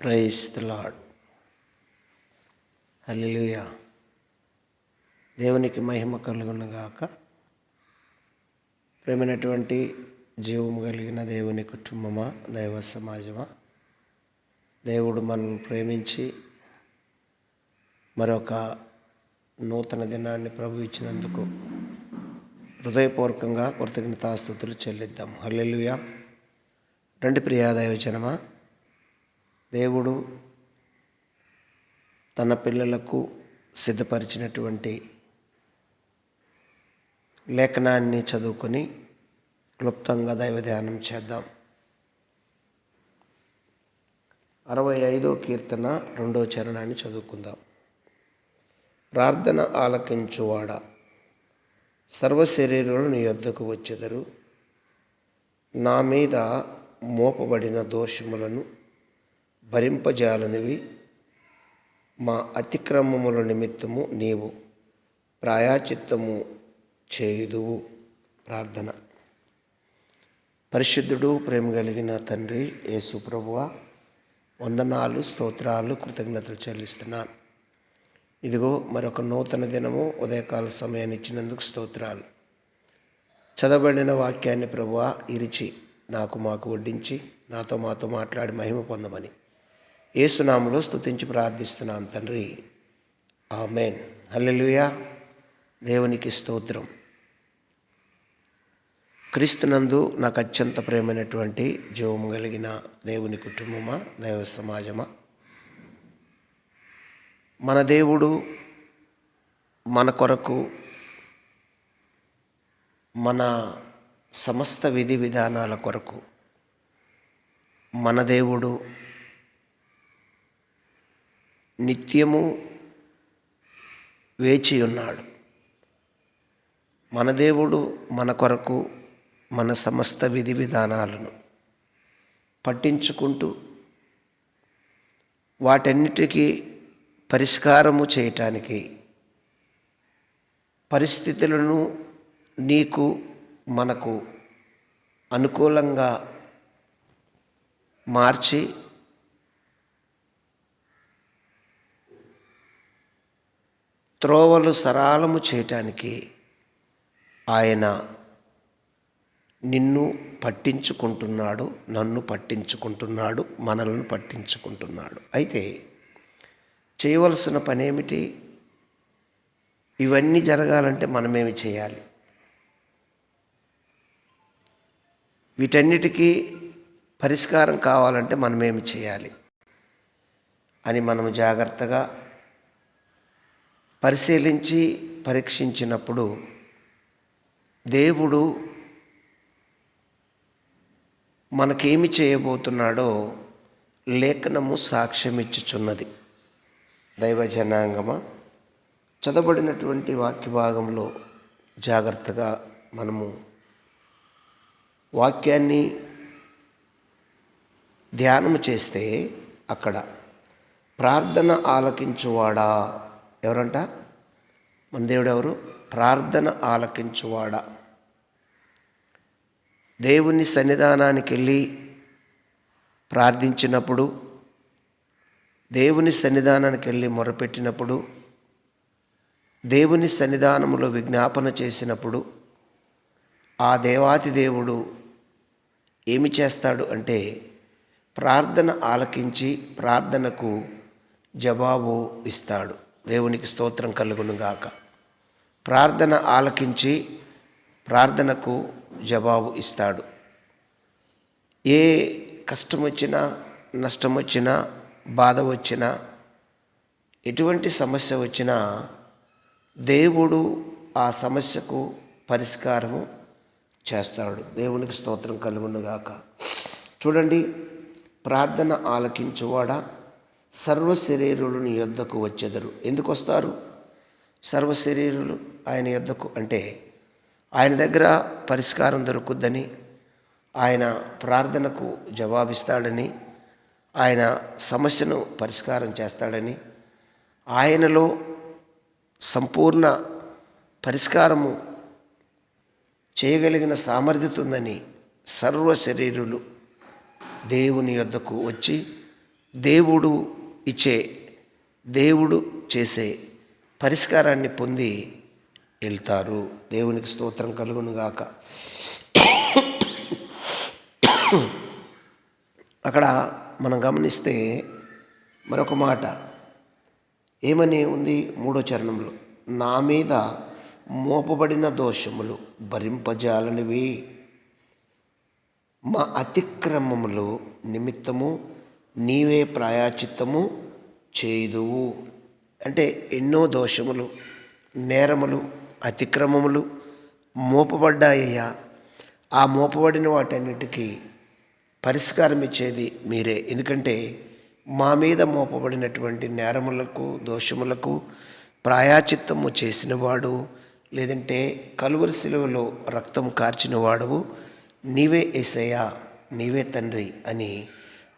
Price the lord హల్లెలూయా దేవునికి మహిమ కలుగునగాక ప్రేమైనటువంటి జీవము కలిగిన దేవుని కుటుంబమా దైవ సమాజమా దేవుడు మనల్ని ప్రేమించి మరొక నూతన దినాన్ని ప్రభు ఇచ్చినందుకు హృదయపూర్వకంగా కృతజ్ఞతాస్థుతులు చెల్లిద్దాం. హల్లెలుయా రండి ప్రియా దైవజనమా దేవుడు తన పిల్లలకు సిద్ధపరిచినటువంటి లేఖనాన్ని చదువుకొని క్లుప్తంగా దైవ ధ్యానం చేద్దాం. అరవై ఐదో కీర్తన రెండో చరణాన్ని చదువుకుందాం. ప్రార్థన ఆలకించువాడ సర్వశరీరులు నీ యొద్దకు వచ్చెదరు. నా మీద మోపబడిన దోషములను భరింపజాలనివి. మా అతిక్రమముల నిమిత్తము నీవు ప్రాయాచిత్తము చేయుదువు. ప్రార్థన. పరిశుద్ధుడు ప్రేమ కలిగిన తండ్రి యేసు ప్రభువ వందనాలు స్తోత్రాలు కృతజ్ఞతలు చెల్లిస్తున్నాను. ఇదిగో మరొక నూతన దినము ఉదయకాల సమయాన్ని ఇచ్చినందుకు స్తోత్రాలు. చదవబడిన వాక్యాన్ని ప్రభువ ఇరిచి నాకు మాకు వడ్డించి నాతో మాతో మాట్లాడి మహిమ పొందమని. ఏసునాములో స్తుతించి ప్రార్థిస్తున్నాను తండ్రి. ఆమెన్. హల్లెలూయా. దేవునికి స్తోత్రం. క్రీస్తునందు నాకు అత్యంత ప్రేమైనటువంటి జీవము కలిగిన దేవుని కుటుంబమా దైవ సమాజమా? మన దేవుడు మన కొరకు మన సమస్త విధి విధానాల కొరకు మన దేవుడు నిత్యము వేచి ఉన్నాడు మన దేవుడు మన కొరకు మన సమస్త విధి విధానాలను పట్టించుకుంటూ వాటన్నిటికీ పరిష్కారము చేయటానికి పరిస్థితులను నీకు మనకు అనుకూలంగా మార్చి త్రోవలు సరాలము చేయటానికి ఆయన నిన్ను పట్టించుకుంటున్నాడు నన్ను పట్టించుకుంటున్నాడు మనల్ని పట్టించుకుంటున్నాడు. అయితే చేయవలసిన పనేమిటి? ఇవన్నీ జరగాలంటే మనమేమి చేయాలి? వీటన్నిటికీ పరిష్కారం కావాలంటే మనమేమి చేయాలి? అని మనము జాగ్రత్తగా పరిశీలించి పరీక్షించినప్పుడు దేవుడు మనకేమి చేయబోతున్నాడో లేఖనము సాక్ష్యమిచ్చుచున్నది. దైవ జనాంగమ చదవబడినటువంటి వాక్య భాగంలో జాగ్రత్తగా మనము వాక్యాన్ని ధ్యానము చేస్తే అక్కడ ప్రార్థన ఆలకించువాడా ఎవరంట? మన దేవుడు ఎవరు ప్రార్థన ఆలకించువాడా. దేవుని సన్నిధానానికి వెళ్ళి ప్రార్థించినప్పుడు దేవుని సన్నిధానానికి వెళ్ళి మొరపెట్టినప్పుడు దేవుని సన్నిధానంలో విజ్ఞాపన చేసినప్పుడు ఆ దేవాతి దేవుడు ఏమి చేస్తాడు అంటే ప్రార్థన ఆలకించి ప్రార్థనకు జవాబు ఇస్తాడు. దేవునికి స్తోత్రం కలుగునుగాక. ప్రార్థన ఆలకించి ప్రార్థనకు జవాబు ఇస్తాడు. ఏ కష్టం వచ్చినా నష్టం వచ్చినా బాధ వచ్చినా ఎటువంటి సమస్య వచ్చినా దేవుడు ఆ సమస్యకు పరిష్కారము చేస్తాడు. దేవునికి స్తోత్రం కలుగునుగాక. చూడండి ప్రార్థన ఆలకించువాడా? సర్వ శరీరులు యొద్దకు వచ్చెదరు. ఎందుకు వస్తారు సర్వ శరీరులు ఆయన యొద్దకు అంటే ఆయన దగ్గర పరిష్కారం దొరుకుద్దని ఆయన ప్రార్థనకు జవాబిస్తాడని ఆయన సమస్యను పరిష్కారం చేస్తాడని ఆయనలో సంపూర్ణ పరిష్కారము చేయగలిగిన సామర్థ్యత ఉందని సర్వ శరీరులు దేవుని యొద్దకు వచ్చి దేవుడు ఇచ్చే దేవుడు చేసే పరిష్కారాన్ని పొంది వెళ్తారు. దేవునికి స్తోత్రం కలుగునుగాక అక్కడ మనం గమనిస్తే మరొక మాట. ఏమని ఉంది మూడో చరణంలో? నా మీద మోపబడిన దోషములు భరింపజాలనివి. మా అతిక్రమములు నిమిత్తము నీవే ప్రాయాచిత్తము చేయుదువు. అంటే ఎన్నో దోషములు నేరములు అతిక్రమములు మోపబడ్డాయ్యా. ఆ మోపబడిన వాటన్నిటికీ పరిష్కారం ఇచ్చేది మీరే. ఎందుకంటే మా మీద మోపబడినటువంటి నేరములకు దోషములకు ప్రాయాచిత్తము చేసినవాడు లేదంటే కలువరి శిలువలో రక్తం కార్చినవాడు నీవే ఏసయ్యా నీవే తండ్రి అని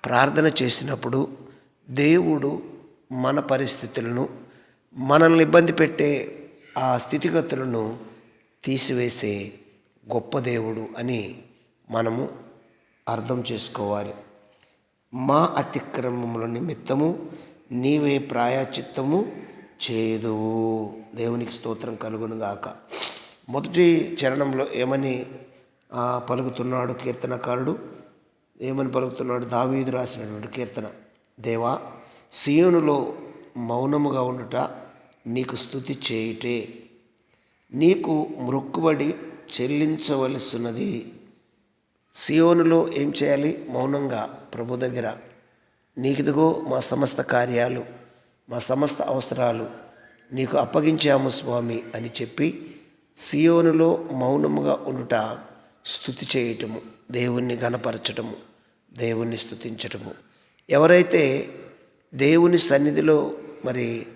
ప్రార్థన చేసినప్పుడు దేవుడు మన పరిస్థితులను మనల్ని ఇబ్బంది పెట్టే ఆ స్థితిగతులను తీసివేసే గొప్ప దేవుడు అని మనము అర్థం చేసుకోవాలి. మా అతిక్రమముల నిమిత్తము నీవే ప్రాయచిత్తము చేదువు దేవునికి స్తోత్రం కలుగునుగాక మొదటి చరణంలో ఏమని పలుకుతున్నాడు కీర్తనకారుడు? ఏమని పలుకుతున్నాడు? దావీదు రాసినటువంటి కీర్తన. దేవా సియోనులో మౌనముగా ఉండుట నీకు స్థుతి చేయుటే నీకు మృక్కుబడి చెల్లించవలసినది. సియోనులో ఏం చేయాలి? మౌనంగా ప్రభు దగ్గర. నీకిదిగో మా సమస్త కార్యాలు మా సమస్త అవసరాలు నీకు అప్పగించాము స్వామి అని చెప్పి సియోనులో మౌనముగా ఉండుట స్థుతి చేయటము దేవుణ్ణి గనపరచటము దేవుణ్ణి స్థుతించటము ఎవరైతే దేవుని సన్నిధిలో మరి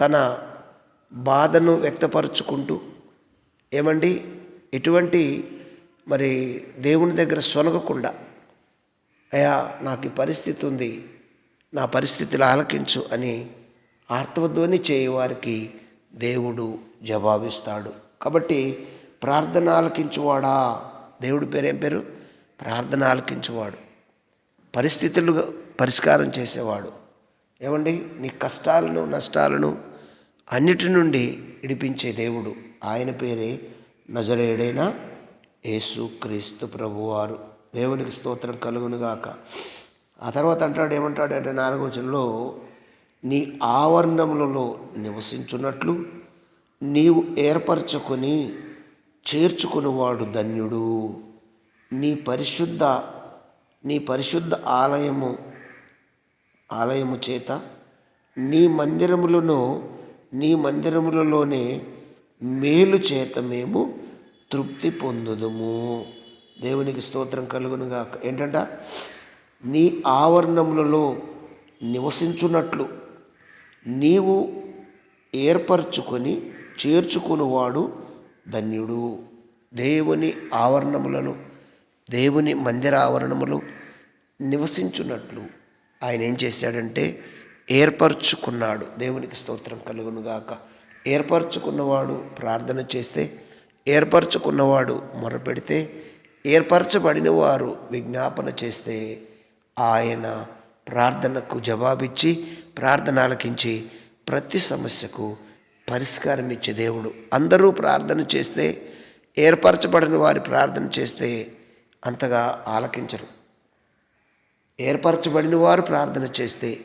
తన బాధను వ్యక్తపరుచుకుంటూ ఏమండి? ఎటువంటి మరి దేవుని దగ్గర సొనగకుండా అయ్యా నాకు ఈ పరిస్థితి ఉంది నా పరిస్థితులు ఆలకించు అని ఆర్తవధ్వని చేయవారికి దేవుడు జవాబిస్తాడు. కాబట్టి ప్రార్థన ఆలకించువాడా? దేవుడి పేరు ఏం పేరు? ప్రార్థన ఆలకించువాడు పరిస్థితులు పరిష్కారం చేసేవాడు. ఏమండి? నీ కష్టాలను నష్టాలను అన్నిటి నుండి ఇడిపించే దేవుడు. ఆయన పేరే నజరేడైన యేసు క్రీస్తు ప్రభువారు. దేవునికి స్తోత్రం కలుగునుగాక. ఆ తర్వాత అంటాడు ఏమంటాడు అంటే నాలుగవచనలో నీ ఆవరణములలో నివసించున్నట్లు నీవు ఏర్పరచుకొని చేర్చుకునివాడు ధన్యుడు. నీ పరిశుద్ధ నీ పరిశుద్ధ ఆలయము ఆలయము చేత నీ మందిరములను నీ మందిరములలోనే మేలు చేత మేము తృప్తి పొందుదుము. దేవునికి స్తోత్రం కలుగునుగా ఏంటంట? నీ ఆవరణములలో నివసించున్నట్లు నీవు ఏర్పరచుకొని చేర్చుకునివాడు ధన్యుడు. దేవుని ఆవరణములలో దేవుని మందిర ఆవరణములు నివసించున్నట్లు ఆయన ఏం చేశాడంటే ఏర్పరచుకున్నాడు. దేవునికి స్తోత్రం కలుగునుగాక ఏర్పరచుకున్నవాడు ప్రార్థన చేస్తే ఏర్పరచుకున్నవాడు మొరపెడితే ఏర్పరచబడిన వారు విజ్ఞాపన చేస్తే ఆయన ప్రార్థనకు జవాబిచ్చి ప్రార్థన ఆలకించి ప్రతి సమస్యకు పరిష్కారం ఇచ్చే దేవుడు. అందరూ ప్రార్థన చేస్తే ఏర్పరచబడిన వారి ప్రార్థన చేస్తే అంతగా ఆలకించరు. ఏర్పరచబడిన వారు ప్రార్థన చేస్తే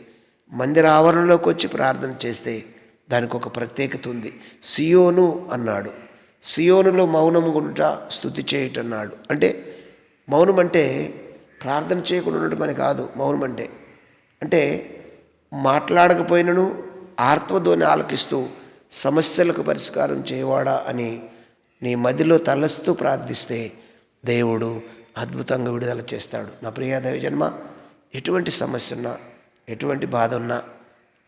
మందిర ఆవరణలోకి వచ్చి ప్రార్థన చేస్తే దానికి ఒక ప్రత్యేకత ఉంది. సియోను అన్నాడు. సియోనులో మౌనము గుంట స్థుతి చేయటన్నాడు. అంటే మౌనం అంటే ప్రార్థన చేయకుండా ఉండటం అని కాదు. మౌనం అంటే అంటే మాట్లాడకపోయినను ఆర్త్వధ్వని ఆలకిస్తూ సమస్యలకు పరిష్కారం చేయవాడా అని నీ మదిలో తలస్తూ ప్రార్థిస్తే దేవుడు అద్భుతంగా విడుదల చేస్తాడు. నా ప్రియ జన్మ ఎటువంటి సమస్య ఉన్నా ఎటువంటి బాధ ఉన్నా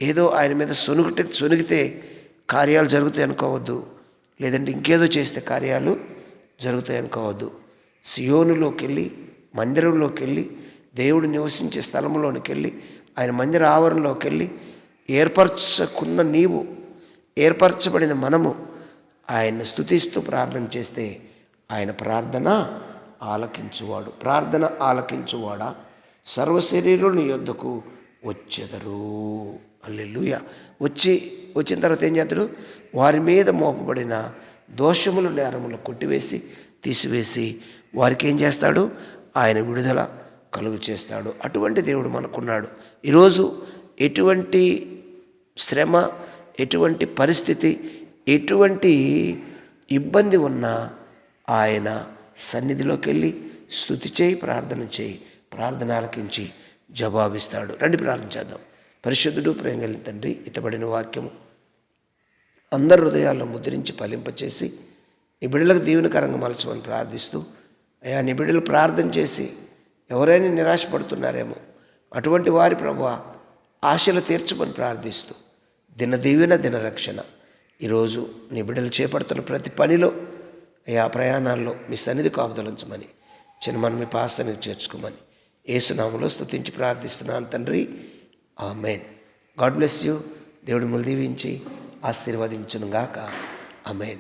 ఏదో ఆయన మీద సొనుగుతే సొనిగితే కార్యాలు జరుగుతాయి అనుకోవద్దు. లేదంటే ఇంకేదో చేస్తే కార్యాలు జరుగుతాయి అనుకోవద్దు. సియోనులోకి వెళ్ళి మందిరంలోకి వెళ్ళి దేవుడు నివసించే స్థలంలోనికి వెళ్ళి ఆయన మందిర ఆవరణలోకి వెళ్ళి ఏర్పరచుకున్న నీవు ఏర్పరచబడిన మనము ఆయన్ని స్థుతిస్తూ ప్రార్థన చేస్తే ఆయన ప్రార్థన ఆలకించువాడు. ప్రార్థన ఆలకించువాడా? సర్వశరీరుని యొద్దకు వచ్చెదరు. అల్లెలుయ వచ్చి వచ్చిన తర్వాత ఏం చేస్తాడు? వారి మీద మోపబడిన దోషములు నేరములు కొట్టివేసి తీసివేసి వారికి ఏం చేస్తాడు? ఆయన విడుదల కలుగు చేస్తాడు. అటువంటి దేవుడు మనకున్నాడు. ఈరోజు ఎటువంటి శ్రమ ఎటువంటి పరిస్థితి ఎటువంటి ఇబ్బంది ఉన్నా ఆయన సన్నిధిలోకి వెళ్ళి స్థుతి చేయి ప్రార్థన చేయి ప్రార్థన ఆలకించి జవాబిస్తాడు. రండి ప్రార్థన చేద్దాం. పరిశుద్ధుడు ప్రేమ తండ్రి ఇతబడిన వాక్యము అందరి హృదయాల్లో ముద్రించి ఫలింపచేసి నీ బిడ్డలకు దీవెనకరంగా మలచమని ప్రార్థిస్తూ అయా నీ బిడ్డలు ప్రార్థన చేసి ఎవరైనా నిరాశపడుతున్నారేమో అటువంటి వారి ప్రభు ఆశలు తీర్చమని ప్రార్థిస్తూ దిన దీవెన దిన రక్షణ. ఈరోజు నీ బిడ్డలు చేపడుతున్న ప్రతి పనిలో అయ్యా ప్రయాణాల్లో మీ సన్నిధి కాపుదలించమని చిన్నమని మీ పాసనికి చేర్చుకోమని ఏసునామలో స్తుతించి ప్రార్థిస్తున్నాను తండ్రి. ఆ మెయిన్ గాడ్ బ్లెస్ యూ. దేవుడు ములు దీవించి ఆశీర్వదించునుగాక. మెయిన్